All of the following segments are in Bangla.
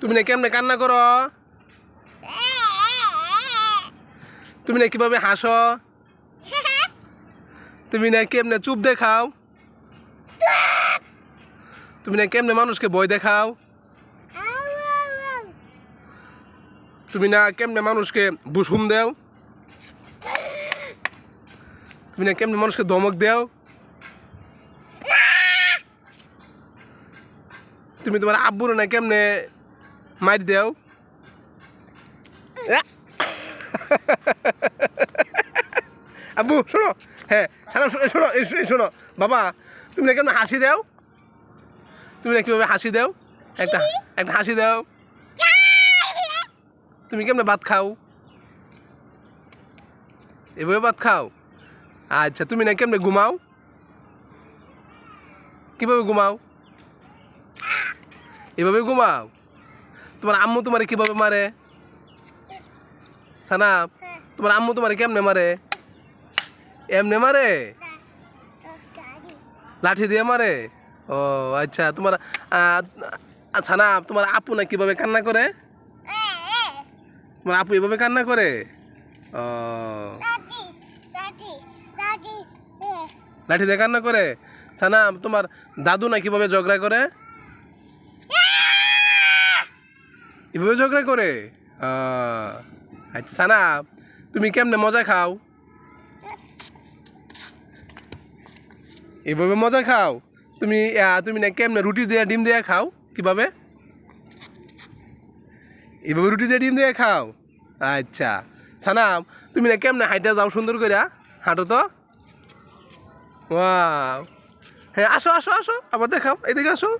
তুমি না কেমনে কান্না করো? তুমি না কীভাবে হাসো? তুমি না কেমনে চুপ দেখাও? তুমি না কেমনে মানুষকে বই দেখাও? তুমি না কেমনে মানুষকে বুসুম দেও? তুমি না কেমনে মানুষকে দমক দেও? তুমি তোমার আব্বুর না কেমনে মার দেও! আব্বু শোনো। হ্যাঁ শোনো শোনো শোনো। বাবা তুমি কেমন হাসি দাও? তুমি কীভাবে হাসি দাও? একটা একটা হাসি দাও। তুমি কেমনে ভাত খাও? এভাবে ভাত খাও? আচ্ছা তুমি না কেমনে ঘুমাও? কীভাবে ঘুমাও? এভাবে ঘুমাও? তোমার আম্মু তোমার কীভাবে মারে? সানা তোমার আম্মু তোমার কেমনে মারে? এমনে মারে? লাঠি দিয়ে মারে? ও আচ্ছা তোমার আচ্ছা তোমার আপু না কীভাবে কান্না করে? তোমার আপু এভাবে কান্না করে? ও। লাঠি দিয়ে কান্না করে? সানা তোমার দাদু না কীভাবে ঝগড়া করে? এভাবে ঝগড়া করে? আচ্ছা সানা, তুমি কেমনে মজা খাও? এভাবে মজা খাও? তুমি তুমি না কেমনে রুটি দিয়ে, ডিম দিয়ে খাও? কীভাবে? এভাবে রুটি দিয়ে, ডিম দিয়ে খাও? আচ্ছা সানাম তুমি না কেমনে হাইটা যাও সুন্দর করে হাঁটো তো। হ্যাঁ আসো আসো আসো, আবার দেখাও, এদিকে আসো।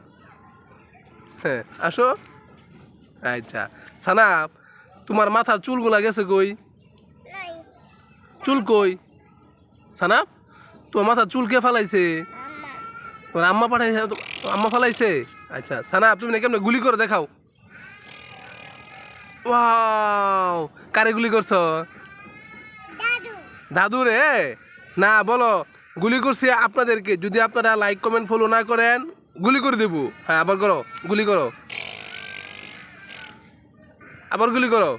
হ্যাঁ আসো। আচ্ছা। সানাম তোমার মাথার চুলগুলা গেছে কই? চুল কই? সানাপ তোমার মাথার চুল কে ফালাইছে? তোমার আম্মা পাঠাইছে আম্মা ফালাইছে? আচ্ছা সানাপ তুমি না কেমনে গুলি করে দেখাও? ওয়াও কারে গুলি করছ? দাদু। রে? না বলো গুলি করছি আপনাদেরকে। যদি আপনারা লাইক কমেন্ট ফলো না করেন গুলি করে দেবো। হ্যাঁ আবার করো গুলি করো। আবার গুলি করো।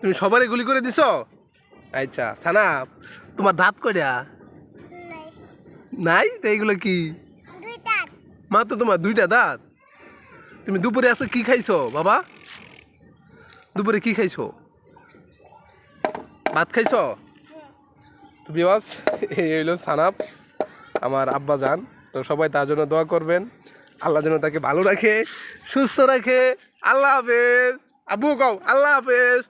তুমি সবারই গুলি করে দিছ? আচ্ছা সানা তোমার দাঁত কয়টা? নাই। তো এইগুলো কি? মাত্র তোমার দুইটা দাঁত? তুমি দুপুরে আজকে কি খাইছো বাবা? দুপুরে কি খাইছো? ভাত খাইছো? তুমি বাস এই হইল সানাপ আমার আব্বা যান তো সবাই তার জন্য দোয়া করবেন। আল্লাহ যেন তাকে ভালো রাখে, সুস্থ রাখে। আল্লাহ হাফেজ। আবু কও আল্লাহ হাফেজ।